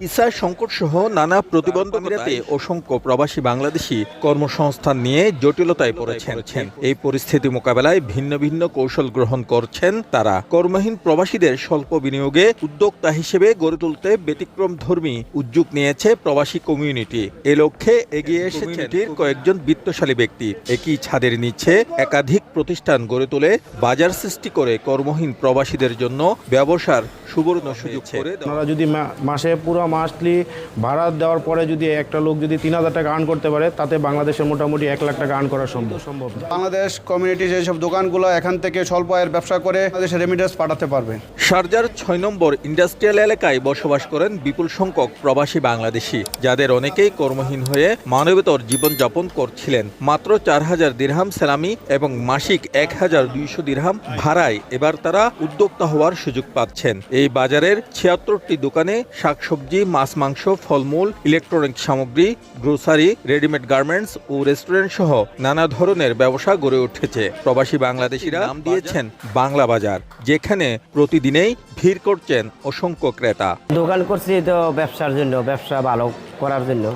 Visa সংকট সহ নানা প্রতিবন্ধক মেটাতে অসংখ্য প্রবাসী বাংলাদেশি কর্মসংস্থান নিয়ে জটিলতায় পড়েছেন। এই পরিস্থিতি মোকাবেলায় ভিন্ন ভিন্ন কৌশল গ্রহণ করছেন তারা। কর্মহীন প্রবাসীদের স্বল্প বিনিয়োগে উদ্যোক্তা হিসেবে গড়ে তুলতে ব্যতিক্রম ধর্মী উদ্যোগ নিয়েছে প্রবাসী কমিউনিটি। এ লক্ষ্যে এগিয়ে এসেছেন কয়েকজন বিত্তশালী ব্যক্তি। একই ছাদের নিচে একাধিক প্রতিষ্ঠান গড়ে তুলে বাজার সৃষ্টি করে কর্মহীন প্রবাসীদের জন্য ব্যবসার সুবর্ণ সুযোগ করে যদি মা- মাসে পুরো মাসলি ভাড়া দেওয়ার পরে যদি একটা লোক যদি তিন হাজার টাকা আর্ন করতে পারে তাতে বাংলাদেশের মোটামুটি এক লাখ টাকা আর্ন করা সম্ভব। সম্ভব বাংলাদেশ কমিউনিটি যেসব দোকানগুলো এখান থেকে স্বল্প আয়ের ব্যবসা করে বাংলাদেশে রেমিডেন্স পাঠাতে পারবে। শারজার ছয় নম্বর ইন্ডাস্ট্রিয়াল এলাকায় বসবাস করেন বিপুল সংখ্যক প্রবাসী বাংলাদেশি যাদের অনেকেই কর্মহীন হয়ে মানবেতর জীবনযাপন করছিলেন। মাত্র চার হাজার দিরহাম সেলামি এবং মাসিক এক হাজার দুইশো দিরহাম ভাড়ায় এবার তারা উদ্যোক্তা হওয়ার সুযোগ পাচ্ছেন। এই বাজারের ছিয়াত্তরটি দোকানে শাকসবজি মাছ মাংস ফলমূল ইলেকট্রনিক সামগ্রী গ্রোসারি রেডিমেড গার্মেন্টস ও রেস্টুরেন্ট সহ নানা ধরনের ব্যবসা গড়ে উঠেছে। প্রবাসী বাংলাদেশিরা নাম দিয়েছেন বাংলা বাজার যেখানে প্রতিদিনেই ভিড় করছেন অসংখ্য ক্রেতা। দোকান করছি তো ব্যবসার জন্য ব্যবসা ভালো করার জন্য।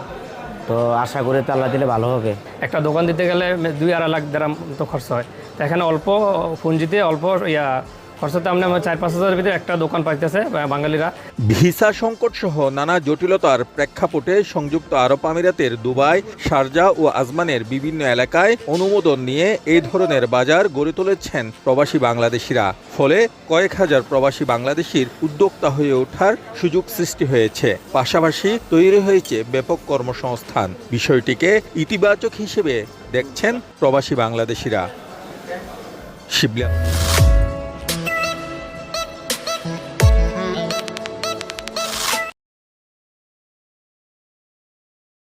তো আশা করি তো আল্লাহ দিলে ভালো হবে। একটা দোকান দিতে গেলে দুই আড়াই লাখ দেড় তো খরচ হয়। এখানে অল্প পুঁজিতে অল্প ইয়া খরচাতে আমরা চার পাঁচ হাজারের ভিতরে একটা দোকান পাইতেছে বাঙালিরা। ভিসা সংকট সহ নানা জটিলতার প্রেক্ষাপটে সংযুক্ত আরব আমিরাতের দুবাই, শারজা ও আজমানের বিভিন্ন এলাকায় অনুমোদন নিয়ে এই ধরনের বাজার গড়ে তুলেছেন প্রবাসী বাংলাদেশিরা। ফলে কয়েক হাজার প্রবাসী বাংলাদেশির উদ্যোক্তা হয়ে ওঠার সুযোগ সৃষ্টি হয়েছে। পাশাপাশি তৈরি হয়েছে ব্যাপক কর্মসংস্থান। বিষয়টিকে ইতিবাচক হিসেবে দেখছেন প্রবাসী বাংলাদেশিরা। শিবলা